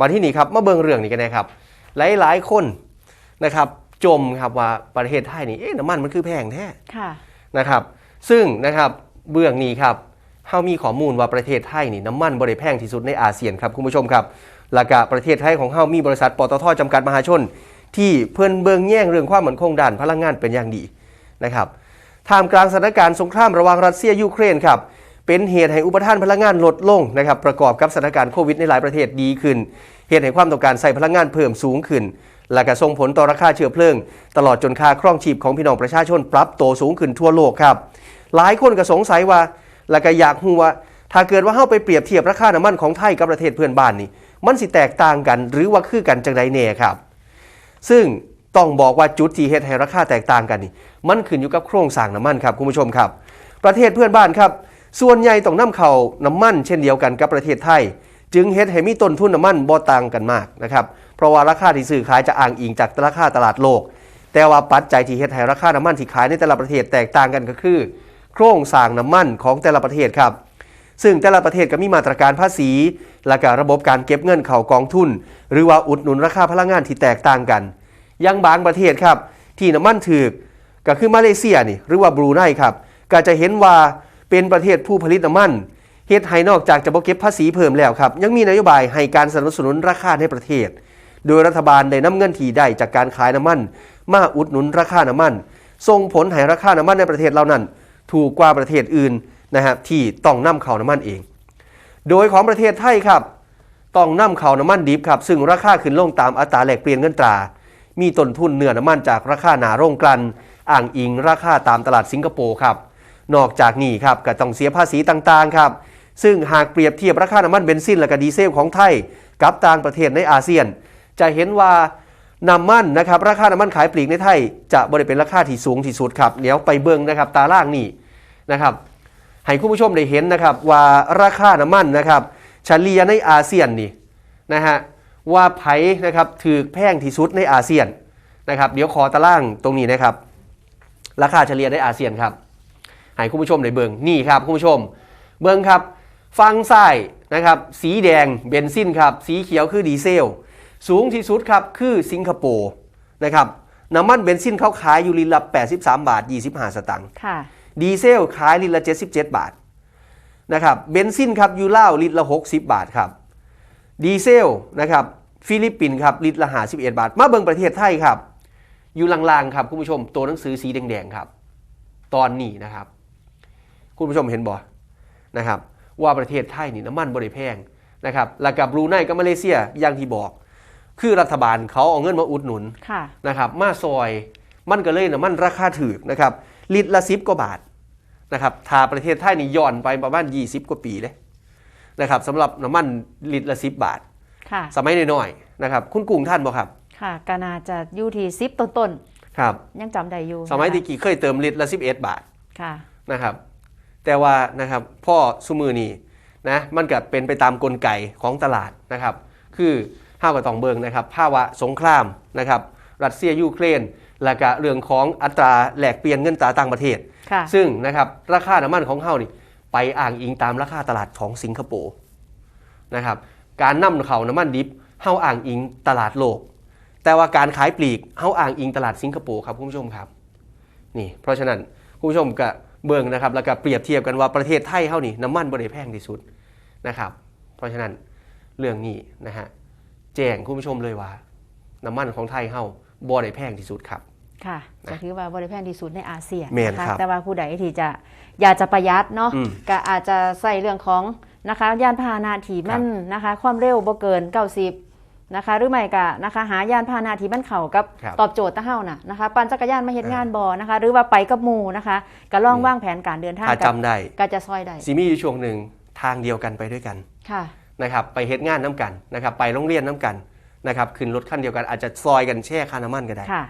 มาที่นี่ครับมาเบิ่งเรื่องนี้กันนะครับ หลายๆคนนะครับจมครับว่าประเทศไทยนี่เอ๊ะน้ำมันมันคือแพงแท้ค่ะนะครับ ซึ่งนะครับเบื้องนี้ครับเฮามีข้อมูลว่าประเทศไทยนี่น้ำมันบริแพงที่สุดในอาเซียนครับคุณผู้ชมครับและก็ประเทศไทยของเฮามีบริษัทปตทจำกัดมหาชน ที่เพิ่นเบิ่งแย่งเรื่องความมั่นคงด้านพลังงานเป็นอย่างดีนะครับท่ามกลางสถานการณ์สงครามระหว่างรัสเซียยูเครนครับ เป็นเหตุให้อุปทานพลังงานลดลงนะครับประกอบกับสถานการณ์โควิดในหลายประเทศดีขึ้น เหตุให้ความต้องการใส่พลังงานเพิ่มสูงขึ้น และก็ส่งผลต่อราคาเชื้อเพลิง ตลอดจนค่าครองชีพของพี่น้องประชาชนปรับโตสูงขึ้นทั่วโลกครับ หลายคนก็สงสัยว่า และก็อยากรู้ว่าถ้าเกิดว่าเฮาไปเปรียบเทียบราคาน้ำมันของไทยกับประเทศเพื่อนบ้านนี่ มันสิแตกต่างกันหรือว่าคือกันจังใดแน่ครับ ซึ่งต้องบอกว่าจุดที่เฮ็ดให้ราคาแตกต่างกันนี่ มันขึ้นอยู่กับโครงสร้างน้ำมันครับคุณผู้ชมครับ ประเทศเพื่อนบ้านครับ ส่วนใหญ่ต้องนำเข้าน้ำมันเช่นเดียวกันกับประเทศไทย จึงเฮ็ดให้มีต้นทุนน้ำมันบ่ต่างกันมากนะครับเพราะว่าราคาที่ซื้อขายจะอ้างอิงจากราคาตลาดโลก แต่ว่าปัจจัยที่เฮ็ดให้ราคาน้ำมันที่ขายในแต่ละประเทศแตกต่างกันก็คือ โครงสร้างน้ำมันของแต่ละประเทศครับ ซึ่งแต่ละประเทศก็มีมาตรการภาษี และก็ระบบการเก็บเงินเข้ากองทุน หรือว่าอุดหนุนราคาพลังงานที่แตกต่างกันยังบางประเทศครับที่น้ำมันถูกก็คือมาเลเซียนี่หรือว่าบรูไนครับก็จะเห็นว่า เป็นประเทศผู้ผลิตน้ำมันเฮ็ดให้นอกจากจะบ่เก็บภาษีเพิ่มแล้วครับ ยังมีนโยบายให้การสนับสนุนราคาในประเทศ โดยรัฐบาลได้นำเงินที่ได้จากการขายน้ำมัน มาอุดหนุนราคาน้ำมันส่งผลให้ราคาน้ำมันในประเทศเหล่านั้น ถูกกว่าประเทศอื่นนะครับที่ต้องนำเข้าน้ำมันเอง โดยของประเทศไทยครับต้องนำเข้าน้ำมันดิบครับซึ่งราคาขึ้นลงตามอัตราแลกเปลี่ยนเงินตรา มีต้นทุนเนื้อน้ำมันจากราคาหนาโรงกลั่นอ่างอิงราคาตามตลาดสิงคโปร์ครับ นอกจากนี้ครับก็ต้องเสียภาษีต่างๆครับ ซึ่งหากเปรียบเทียบราคาน้ำมันเบนซินและก็ดีเซลของไทย กับต่างประเทศในอาเซียน จะเห็นว่าน้ำมันนะครับราคาน้ำมันขายปลีกในไทย จะบริเป็นราคาที่สูงที่สุดครับเดี๋ยวไปเบิ่งนะครับตาล่างนี่นะครับให้คุณผู้ชมได้เห็นนะครับว่าราคาน้ำมันนะครับเฉลี่ยในอาเซียนนี่นะฮะว่าไผนะครับถือแพงที่สุดในอาเซียนนะครับเดี๋ยวขอตารางตรงนี้นะครับ ราคาเฉลี่ยในอาเซียนครับ ให้คุณผู้ชมได้เบิงนี่ครับคุณผู้ชม เบิงครับ ฟังซ้ายนะครับ สีแดงเบนซินครับ สีเขียวคือดีเซล สูงที่สุดครับคือสิงคโปร์นะครับน้ำมันเบนซินเขาขายอยู่ลิตรละ 83 บาท 25 สตางค์ค่ะดีเซลขายลิตรละ 77 บาทนะครับเบนซินครับยูเล่าลิตรละ 60 บาทครับดีเซลนะครับฟิลิปปินส์ครับลิตรละ51บาท มาเบิ่งประเทศไทยครับ อยู่ลางๆครับคุณผู้ชมตัวหนังสือสีแดงๆครับ ตอนนี้นะครับ คุณผู้ชมเห็นบ่นะครับว่าประเทศไทยนี่น้ำมันบริแพงนะครับแล้วกับบรูไนกับมาเลเซียอย่างที่บอก คือรัฐบาลเขาเอาเงินมาอุดหนุนค่ะนะครับมาซอยมันก็เลยนะมันราคาถูกนะครับลิตรละสิบกว่าบาทนะครับถ้าประเทศไทยนี่ย้อนไปประมาณ20 กว่าปีเลยนะครับสำหรับน้ำมันลิตรละสิบบาทค่ะสมัยน้อยๆนะครับ คุณกุ้งท่านบ่ครับ ค่ะกานาจะอยู่ที่ซิปต้นครับๆยังจำได้อยู่ สมัยนะคะตะกี้เคยเติมลิตรละ11บาทค่ะนะครับ แต่ว่านะครับพ่อสุมือนี่นะมันก็เป็นไปตามกลไกของตลาดนะครับ คือห้าวกับตองเบิงนะครับภาวะสงครามนะครับรัสเซียยูเครนและก็เรื่องของอัตราแลกเปลี่ยนเงินตราต่างประเทศค่ะซึ่งนะครับราคาน้ำมันของเฮานี่ไปอ้างอิงตามราคาตลาดของสิงคโปร์นะครับการนำเข้าน้ำมันดิบเฮาอ้างอิงตลาดโลก แต่ว่าการขายปลีกเฮาอ้างอิงตลาดสิงคโปร์ครับคุณผู้ชมครับนี่เพราะฉะนั้นคุณผู้ชมก็ เบิ่งนะครับแล้วก็เปรียบเทียบกันว่าประเทศไทยเฮานี่น้ำมันบ่ได้แพงที่สุดนะครับ เพราะฉะนั้นเรื่องนี้นะฮะแจ้งคุณผู้ชมเลยว่า น้ำมันของไทยเฮาบ่ได้แพงที่สุดครับค่ะจะถือว่าบริแพงที่สุดในอาเซียนแม่นนะคะครับแต่ว่าผู้ใดที่จะอยากจะประหยัดเนาะอืมก็อาจจะใส่เรื่องของนะคะยานพาหนะที่มันนะคะ ความเร็วบ่เกิน 90 นะคะหรือไม่ก็นะคะหายานพาหนะที่มันเข้ากับครับตอบโจทย์ตะเฮาน่ะนะคะปั่นจักรยานมาเฮ็ดเอองานบ่นะคะ หรือว่าไปกับหมู่นะคะก็ลองนี่ วางแผนการเดินทางถ้ากัจำได้ก็จะซอยได้ซีมีอยู่ช่วงหนึ่งทางเดียวกันไปด้วยกันค่ะ นะครับไปเฮ็ดงานน้ำกันนะครับไปโรงเรียนน้ำกันนะครับขึ้นรถคันเดียวกันอาจจะซอยกันแช่ค่าน้ำมันก็ได้ ค่ะ